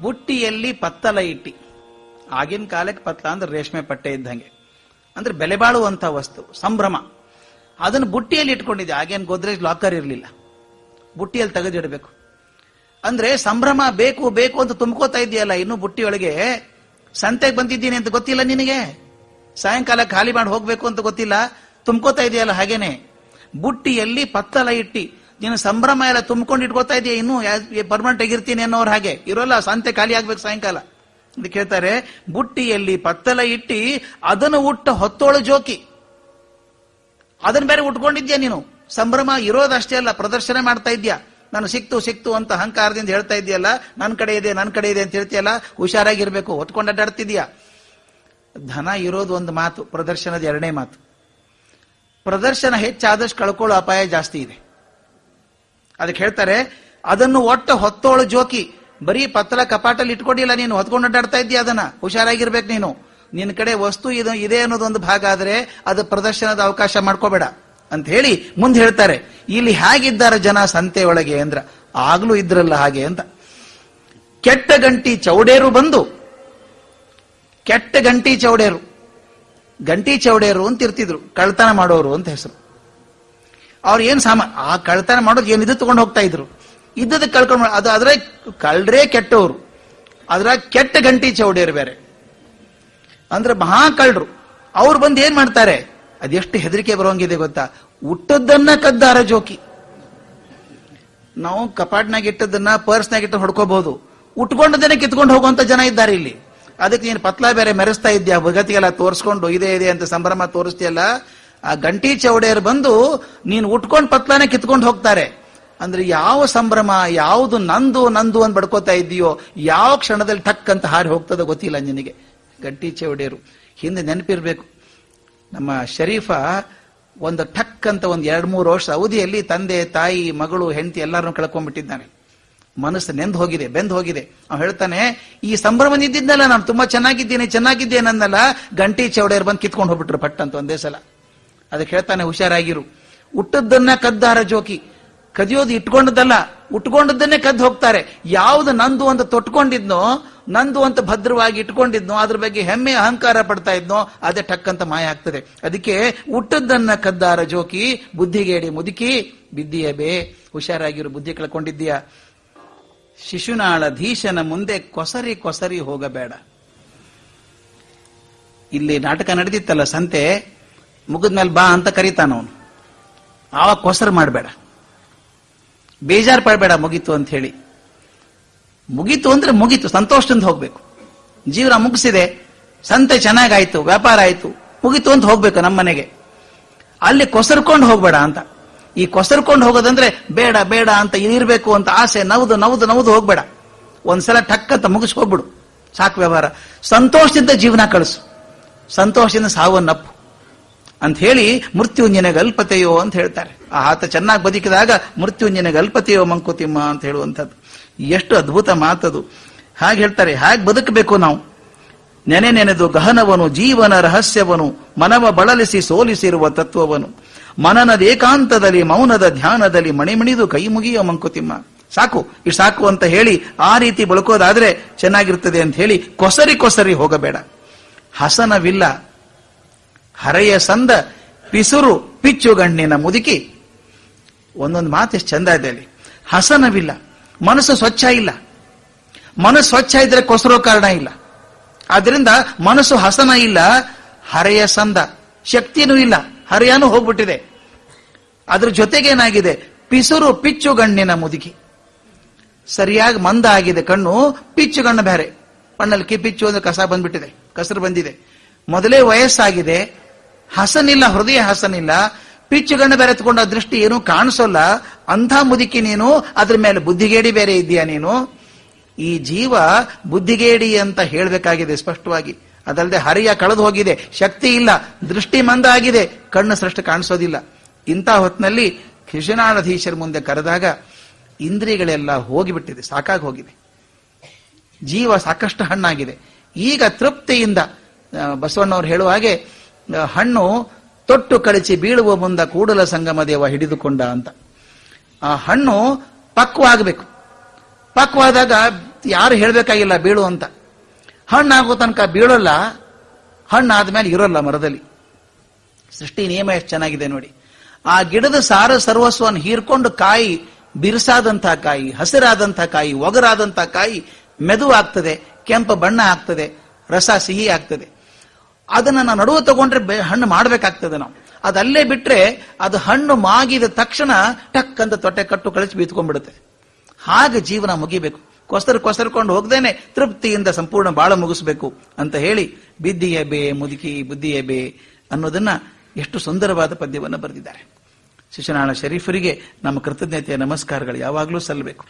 ಬುಟ್ಟಿಯಲ್ಲಿ ಪತ್ತಲ ಇಟ್ಟಿ. ಆಗಿನ ಕಾಲಕ್ಕೆ ಪತ್ತಲ ಅಂದ್ರೆ ರೇಷ್ಮೆ ಪಟ್ಟೆ ಇದ್ದಂಗೆ. ಅಂದ್ರೆ ಬೆಲೆ ಬಾಳುವಂತ ವಸ್ತು, ಸಂಭ್ರಮ. ಅದನ್ನು ಬುಟ್ಟಿಯಲ್ಲಿ ಇಟ್ಕೊಂಡಿದ್ದೆ. ಆಗೇನು ಗೋದ್ರೇಜ್ ಲಾಕರ್ ಇರಲಿಲ್ಲ. ಬುಟ್ಟಿಯಲ್ಲಿ ತೆಗೆದಿಡಬೇಕು. ಅಂದ್ರೆ ಸಂಭ್ರಮ ಬೇಕು ಬೇಕು ಅಂತ ತುಂಬ್ಕೋತಾ ಇದೆಯಲ್ಲ, ಇನ್ನು ಬುಟ್ಟಿಯೊಳಗೆ ಸಂತೆಗೆ ಬಂದಿದ್ದೀನಿ ಅಂತ ಗೊತ್ತಿಲ್ಲ ನಿನಗೆ? ಸಾಯಂಕಾಲ ಖಾಲಿ ಮಾಡಿ ಹೋಗ್ಬೇಕು ಅಂತ ಗೊತ್ತಿಲ್ಲ? ತುಂಬ್ಕೋತಾ ಇದೆಯಲ್ಲ ಹಾಗೇನೆ. ಬುಟ್ಟಿಯಲ್ಲಿ ಪತ್ತಲ ಇಟ್ಟಿ. ನೀನು ಸಂಭ್ರಮ ಎಲ್ಲ ತುಂಬಿಕೊಂಡು ಇಟ್ಕೋತಾ ಇದೆಯಾ? ಇನ್ನು ಪರ್ಮನೆಂಟ್ ಆಗಿರ್ತೀನಿ ಅನ್ನೋರು ಹಾಗೆ. ಇರೋಲ್ಲ ಸಂತೆ ಖಾಲಿ ಆಗ್ಬೇಕು ಸಾಯಂಕಾಲ. ಅಂತ ಕೇಳ್ತಾರೆ, ಬುಟ್ಟಿಯಲ್ಲಿ ಪತ್ತಲ ಇಟ್ಟಿ ಅದನ್ನು ಉಟ್ಟ ಹೊತ್ತೋಳು ಜೋಕಿ. ಅದನ್ನ ಬೇರೆ ಉಟ್ಕೊಂಡಿದ್ಯಾ ನೀನು? ಸಂಭ್ರಮ ಇರೋದಷ್ಟೇ ಅಲ್ಲ, ಪ್ರದರ್ಶನ ಮಾಡ್ತಾ ಇದ್ಯಾ? ನಾನು ಸಿಕ್ತು ಸಿಕ್ತು ಅಂತ ಅಹಂಕಾರದಿಂದ ಹೇಳ್ತಾ ಇದೆಯಲ್ಲ ನನ್ನ ಕಡೆ ಇದೆ ನನ್ನ ಕಡೆ ಇದೆ ಅಂತ ಹೇಳ್ತೀಯಲ್ಲ, ಹುಷಾರಾಗಿರ್ಬೇಕು, ಹೊತ್ಕೊಂಡು ಅಡ್ಡಾಡ್ತಿದ್ಯಾ? ಧನ ಇರೋದು ಒಂದು ಮಾತು, ಪ್ರದರ್ಶನದ ಎರಡನೇ ಮಾತು. ಪ್ರದರ್ಶನ ಹೆಚ್ಚಾದಷ್ಟು ಕಳ್ಕೊಳ್ಳೋ ಅಪಾಯ ಜಾಸ್ತಿ ಇದೆ. ಅದಕ್ಕೆ ಹೇಳ್ತಾರೆ, ಅದನ್ನು ಒಟ್ಟು ಹೊತ್ತೋಳು ಜೋಕಿ, ಬರೀ ಪತ್ರ ಕಪಾಟಲ್ಲಿ ಇಟ್ಕೊಂಡಿಲ್ಲ ನೀನು, ಹೊತ್ಕೊಂಡು ಅಡ್ಡಾಡ್ತಾ ಇದ್ದೀಯ ಅದನ್ನ, ಹುಷಾರಾಗಿರ್ಬೇಕು ನೀನು. ನಿನ್ನ ಕಡೆ ವಸ್ತು ಇದು, ಇದೆ ಅನ್ನೋದೊಂದು ಭಾಗ ಆದ್ರೆ ಅದು ಪ್ರದರ್ಶನದ ಅವಕಾಶ ಮಾಡ್ಕೋಬೇಡ. ಅಂತ ಹೇಳಿ ಮುಂದೆ ಹೇಳ್ತಾರೆ, ಇಲ್ಲಿ ಹೇಗಿದ್ದಾರೆ ಜನ ಸಂತೆ ಒಳಗೆ ಅಂದ್ರ, ಆಗ್ಲೂ ಇದ್ರಲ್ಲ ಹಾಗೆ ಅಂತ. ಕೆಟ್ಟ ಗಂಟಿ ಚೌಡೇರು ಬಂದು, ಕೆಟ್ಟ ಗಂಟಿ ಚೌಡೇರು ಗಂಟಿ ಚೌಡೇರು ಅಂತ ಇರ್ತಿದ್ರು ಕಳ್ತನ ಮಾಡೋರು ಅಂತ ಹೆಸರು. ಅವ್ರು ಏನ್ ಸಾಮ, ಆ ಕಳ್ತನ ಮಾಡೋದು ಏನಿದು ತಗೊಂಡು ಹೋಗ್ತಾ ಇದ್ರು? ಇದ್ದದ ಕಳ್ಕೊಂಡು ಅದು ಅದ್ರ ಕಳ್ರೇ ಕೆಟ್ಟವರು. ಅದ್ರ ಕೆಟ್ಟ ಗಂಟಿ ಚೌಡೇರು ಬೇರೆ. ಅಂದ್ರೆ ಮಹಾ ಕಳ್ರು ಅವ್ರು ಬಂದು ಏನ್ ಮಾಡ್ತಾರೆ? ಅದೆಷ್ಟು ಹೆದರಿಕೆ ಬರೋಂಗಿದೆ ಗೊತ್ತಾ? ಹುಟ್ಟದ್ದನ್ನ ಕದ್ದಾರ ಜೋಕಿ. ನಾವು ಕಪಾಟ್ನಾಗ ಇಟ್ಟದನ್ನ ಪರ್ಸ್ನಾಗ ಇಟ್ಟು ಹೊಡ್ಕೋಬಹುದು ಉಟ್ಕೊಂಡದನ್ನ ಕಿತ್ಕೊಂಡು ಹೋಗುವಂತ ಜನ ಇದ್ದಾರೆ ಇಲ್ಲಿ. ಅದಕ್ಕೆ ನೀನು ಪತ್ಲಾ ಬೇರೆ ಮೆರೆಸ್ತಾ ಇದ್ಯಾ? ಭಗತಿಗೆಲ್ಲ ತೋರಿಸ್ಕೊಂಡು, ಇದೆ ಇದೆ ಅಂತ ಸಂಭ್ರಮ ತೋರಿಸ್ತೀಯಲ್ಲ? ಆ ಗಂಟಿ ಚೌಡೆಯರು ಬಂದು ನೀನು ಉಟ್ಕೊಂಡು ಪತ್ಲಾನೆ ಕಿತ್ಕೊಂಡು ಹೋಗ್ತಾರೆ. ಅಂದ್ರೆ ಯಾವ ಸಂಭ್ರಮ, ಯಾವುದು ನಂದು ನಂದು ಅಂತ ಬಡ್ಕೋತಾ ಇದೆಯೋ ಯಾವ ಕ್ಷಣದಲ್ಲಿ ಟಕ್ ಅಂತ ಹಾರಿ ಹೋಗ್ತದೋ ಗೊತ್ತಿಲ್ಲ ನಿನಗೆ. ಗಂಟಿ ಚೌಡೆಯರು ಹಿಂದೆ ನೆನಪಿರ್ಬೇಕು. ನಮ್ಮ ಶರೀಫ ಒಂದು ಟಕ್ ಅಂತ ಒಂದು ಎರಡ್ ಮೂರು ವರ್ಷ ಅವಧಿಯಲ್ಲಿ ತಂದೆ, ತಾಯಿ, ಮಗಳು, ಹೆಂಡತಿ ಎಲ್ಲರನ್ನು ಕಳ್ಕೊಂಡ್ಬಿಟ್ಟಿದ್ದಾನೆ. ಮನಸ್ಸು ನೆಂದು ಹೋಗಿದೆ, ಬೆಂದ್ ಹೋಗಿದೆ. ಅವ್ನು ಹೇಳ್ತಾನೆ, ಈ ಸಂಭ್ರಮ ನಿದ್ದಿದ್ನಲ್ಲ ನಾನು ತುಂಬಾ ಚೆನ್ನಾಗಿದ್ದೀನಿ ಅನ್ನಲ್ಲ, ಗಂಟಿ ಚೌಡೆಯರು ಬಂದು ಕಿತ್ಕೊಂಡು ಹೋಗ್ಬಿಟ್ರು ಪಟ್ ಅಂತ ಒಂದೇ ಸಲ. ಅದಕ್ಕೆ ಹೇಳ್ತಾನೆ ಹುಷಾರಾಗಿರು. ಹುಟ್ಟದ್ದನ್ನ ಕದ್ದಾರ ಜೋಕಿ ಕದಿಯೋದು ಇಟ್ಕೊಂಡದ್ದಲ್ಲ, ಉಟ್ಕೊಂಡದ್ದನ್ನೇ ಕದ್ದು ಹೋಗ್ತಾರೆ. ಯಾವ್ದು ನಂದು ಅಂತ ತೊಟ್ಕೊಂಡಿದ್ನೋ, ನಂದು ಅಂತ ಭದ್ರವಾಗಿ ಇಟ್ಕೊಂಡಿದ್ನೋ, ಅದ್ರ ಬಗ್ಗೆ ಹೆಮ್ಮೆ, ಅಹಂಕಾರ ಪಡ್ತಾ ಇದ್ನೋ, ಅದೇ ಟಕ್ಕಂತ ಮಾಯ ಆಗ್ತದೆ. ಅದಕ್ಕೆ ಹುಟ್ಟದ್ದನ್ನ ಕದ್ದಾರ ಜೋಕಿ ಬುದ್ಧಿಗೇಡಿ ಮುದುಕಿ, ಬಿದ್ದಿಯ ಬೇ, ಹುಷಾರಾಗಿರು, ಬುದ್ಧಿ ಕಳ್ಕೊಂಡಿದ್ದೀಯ? ಶಿಶುನಾಳ ಧೀಶನ ಮುಂದೆ ಕೊಸರಿ ಕೊಸರಿ ಹೋಗಬೇಡ. ಇಲ್ಲಿ ನಾಟಕ ನಡೆದಿತ್ತಲ್ಲ, ಸಂತೆ? ಮುಗಿದ್ಮೇಲೆ ಬಾ ಅಂತ ಕರೀತಾನವನು ಆವಾಗ ಕೊಸರು ಮಾಡಬೇಡ. ಬೇಜಾರು ಪಡಬೇಡ ಮುಗೀತು ಅಂತ ಹೇಳಿ. ಮುಗೀತು ಅಂದ್ರೆ ಮುಗೀತು, ಸಂತೋಷದಿಂದ ಹೋಗ್ಬೇಕು. ಜೀವನ ಮುಗಿಸಿದೆ, ಸಂತೆ ಚೆನ್ನಾಗಾಯ್ತು, ವ್ಯಾಪಾರ ಆಯ್ತು, ಮುಗೀತು ಅಂತ ಹೋಗ್ಬೇಕು ನಮ್ಮ ಮನೆಗೆ. ಅಲ್ಲಿ ಕೊಸರ್ಕೊಂಡು ಹೋಗ್ಬೇಡ ಅಂತ. ಈ ಕೊಸರ್ಕೊಂಡು ಹೋಗೋದಂದ್ರೆ ಬೇಡ ಬೇಡ ಅಂತ ಇರಬೇಕು ಅಂತ ಆಸೆ, ನವ್ದು ನವ್ದು ನವ್ದು ಹೋಗ್ಬೇಡ. ಒಂದ್ಸಲ ಟಕ್ ಅಂತ ಮುಗಿಸ್ ಹೋಗ್ಬಿಡು ಸಾಕು ವ್ಯವಹಾರ. ಸಂತೋಷದಿಂದ ಜೀವನ ಕಳಿಸು. ಸಂತೋಷದಿಂದ ಸಾವನ್ನಪ್ಪು. ಅಂತ ಹೇಳಿ ಮೃತ್ಯುಂಜನ ಗಲ್ಪತೆಯೋ ಅಂತ ಹೇಳ್ತಾರೆ. ಆ ಆತ ಚೆನ್ನಾಗಿ ಬದುಕಿದಾಗ ಮೃತ್ಯುಂಜನ ಗಲ್ಪತೆಯೋ ಮಂಕುತಿಮ್ಮ ಅಂತ ಹೇಳುವಂಥದ್ದು. ಎಷ್ಟು ಅದ್ಭುತ ಮಾತದು. ಹಾಗೆ ಹೇಳ್ತಾರೆ, ಹಾಗೆ ಬದುಕಬೇಕು ನಾವು. ನೆನೆ ನೆನೆದು ಗಹನವನು, ಜೀವನ ರಹಸ್ಯವನು, ಮನವ ಬಳಲಿಸಿ ಸೋಲಿಸಿರುವ ತತ್ವವನು. ಮನನದ ಏಕಾಂತದಲ್ಲಿ, ಮೌನದ ಧ್ಯಾನದಲ್ಲಿ ಮಣಿಮಣಿದು ಕೈ ಮುಗಿಯೋ ಮಂಕುತಿಮ್ಮ. ಸಾಕು, ಇಷ್ಟು ಸಾಕು ಅಂತ ಹೇಳಿ ಆ ರೀತಿ ಬಳಕೋದಾದ್ರೆ ಚೆನ್ನಾಗಿರ್ತದೆ ಅಂತ ಹೇಳಿ ಕೊಸರಿ ಕೊಸರಿ ಹೋಗಬೇಡ. ಹಸನವಿಲ್ಲ. ಹರೆಯ ಸಂದ, ಪಿಸುರು, ಪಿಚ್ಚುಗಣ್ಣಿನ ಮುದುಕಿ. ಒಂದೊಂದು ಮಾತು ಎಷ್ಟು ಚಂದ ಇದೆ ಅಲ್ಲಿ. ಹಸನವಿಲ್ಲ, ಮನಸ್ಸು ಸ್ವಚ್ಛ ಇಲ್ಲ. ಮನಸ್ಸು ಸ್ವಚ್ಛ ಇದ್ರೆ ಕೊಸರೋ ಕಾರಣ ಇಲ್ಲ. ಆದ್ರಿಂದ ಮನಸ್ಸು ಹಸನ ಇಲ್ಲ, ಹರೆಯ ಸಂದ, ಶಕ್ತಿನೂ ಇಲ್ಲ, ಹರೆಯನೂ ಹೋಗ್ಬಿಟ್ಟಿದೆ. ಅದ್ರ ಜೊತೆಗೇನಾಗಿದೆ ಪಿಸುರು, ಪಿಚ್ಚುಗಣ್ಣಿನ ಮುದುಕಿ. ಸರಿಯಾಗಿ ಮಂದ ಆಗಿದೆ ಕಣ್ಣು, ಪಿಚ್ಚುಗಣ್ಣು ಬೇರೆ. ಮಣ್ಣಲ್ಲಿ ಕಿಪಿಚ್ಚು ಅಂದ್ರೆ ಕಸ ಬಂದ್ಬಿಟ್ಟಿದೆ, ಕಸರು ಬಂದಿದೆ. ಮೊದಲೇ ವಯಸ್ಸಾಗಿದೆ ಹಸನಿಲ್ಲ, ಹೃದಯ ಹಸನಿಲ್ಲ, ಪಿಚ್ಚುಗಣ್ಣು ಬೆರೆತ್ಕೊಂಡ ದೃಷ್ಟಿ ಏನು ಕಾಣಿಸೋಲ್ಲ, ಅಂಥ ಮುದುಕಿ ನೀನು, ಅದ್ರ ಮೇಲೆ ಬುದ್ಧಿಗೇಡಿ ಬೇರೆ ಇದೆಯಾ ನೀನು? ಈ ಜೀವ ಬುದ್ಧಿಗೇಡಿ ಅಂತ ಹೇಳಬೇಕಾಗಿದೆ ಸ್ಪಷ್ಟವಾಗಿ. ಅದಲ್ಲದೆ ಹರಿಯ ಕಳೆದು ಹೋಗಿದೆ, ಶಕ್ತಿ ಇಲ್ಲ, ದೃಷ್ಟಿ ಮಂದ ಆಗಿದೆ, ಕಣ್ಣು ಸೃಷ್ಟಿ ಕಾಣಿಸೋದಿಲ್ಲ. ಇಂಥ ಹೊತ್ತಿನಲ್ಲಿ ಕೃಷ್ಣಾಳಧೀಶರ ಮುಂದೆ ಕರೆದಾಗ ಇಂದ್ರಿಯಗಳೆಲ್ಲ ಹೋಗಿಬಿಟ್ಟಿದೆ, ಸಾಕಾಗಿ ಹೋಗಿದೆ. ಜೀವ ಸಾಕಷ್ಟು ಹಣ್ಣಾಗಿದೆ. ಈಗ ತೃಪ್ತಿಯಿಂದ ಬಸವಣ್ಣವರು ಹೇಳುವ ಹಾಗೆ ಹಣ್ಣು ತೊಟ್ಟು ಕಳಚಿ ಬೀಳುವ ಮುಂದ ಕೂಡಲ ಸಂಗಮ ದೇವ ಹಿಡಿದುಕೊಂಡ ಅಂತ. ಆ ಹಣ್ಣು ಪಕ್ವ ಆಗಬೇಕು ಪಕ್ವಾದಾಗ ಆದಾಗ ಯಾರು ಹೇಳಬೇಕಾಗಿಲ್ಲ ಬೀಳು ಅಂತ. ಹಣ್ಣಾಗೋ ತನಕ ಬೀಳೋಲ್ಲ, ಹಣ್ಣಾದ್ಮೇಲೆ ಇರೋಲ್ಲ ಮರದಲ್ಲಿ. ಸೃಷ್ಟಿ ನಿಯಮ ಎಷ್ಟು ಚೆನ್ನಾಗಿದೆ ನೋಡಿ. ಆ ಗಿಡದ ಸಾರ ಸರ್ವಸ್ವವನ್ನು ಹೀರ್ಕೊಂಡು ಕಾಯಿ ಬಿರುಸಾದಂತಹ ಕಾಯಿ ಹಸಿರಾದಂತಹ ಕಾಯಿ ಒಗರಾದಂತಹ ಕಾಯಿ ಮೆದು ಆಗ್ತದೆ ಕೆಂಪು ಬಣ್ಣ ಆಗ್ತದೆ, ರಸ ಸಿಹಿ ಆಗ್ತದೆ. ಅದನ್ನ ನಾವು ನಡುವೆ ತಗೊಂಡ್ರೆ ಹಣ್ಣು ಮಾಡಬೇಕಾಗ್ತದೆ ನಾವು. ಅದಲ್ಲೇ ಬಿಟ್ರೆ ಅದು ಹಣ್ಣು ಮಾಗಿದ ತಕ್ಷಣ ಟಕ್ ಅಂತ ತೊಟ್ಟೆ ಕಟ್ಟು ಕಳಿಸಿ ಬೀತ್ಕೊಂಡ್ಬಿಡುತ್ತೆ. ಹಾಗೆ ಜೀವನ ಮುಗಿಬೇಕು. ಕೊಸರು ಕೊಸರ್ಕೊಂಡು ಹೋಗ್ದೇನೆ ತೃಪ್ತಿಯಿಂದ ಸಂಪೂರ್ಣ ಬಾಳ ಮುಗಿಸ್ಬೇಕು ಅಂತ ಹೇಳಿ ಬಿದ್ದಿಯ ಬೇ, ಮುದುಕಿ, ಬುದ್ಧಿಯ ಬೇ ಅನ್ನೋದನ್ನ ಎಷ್ಟು ಸುಂದರವಾದ ಪದ್ಯವನ್ನು ಬರೆದಿದ್ದಾರೆ. ಶಿಶುನಾಳ ಶರೀಫರಿಗೆ ನಮ್ಮ ಕೃತಜ್ಞತೆಯ ನಮಸ್ಕಾರಗಳು ಯಾವಾಗಲೂ ಸಲ್ಲಬೇಕು.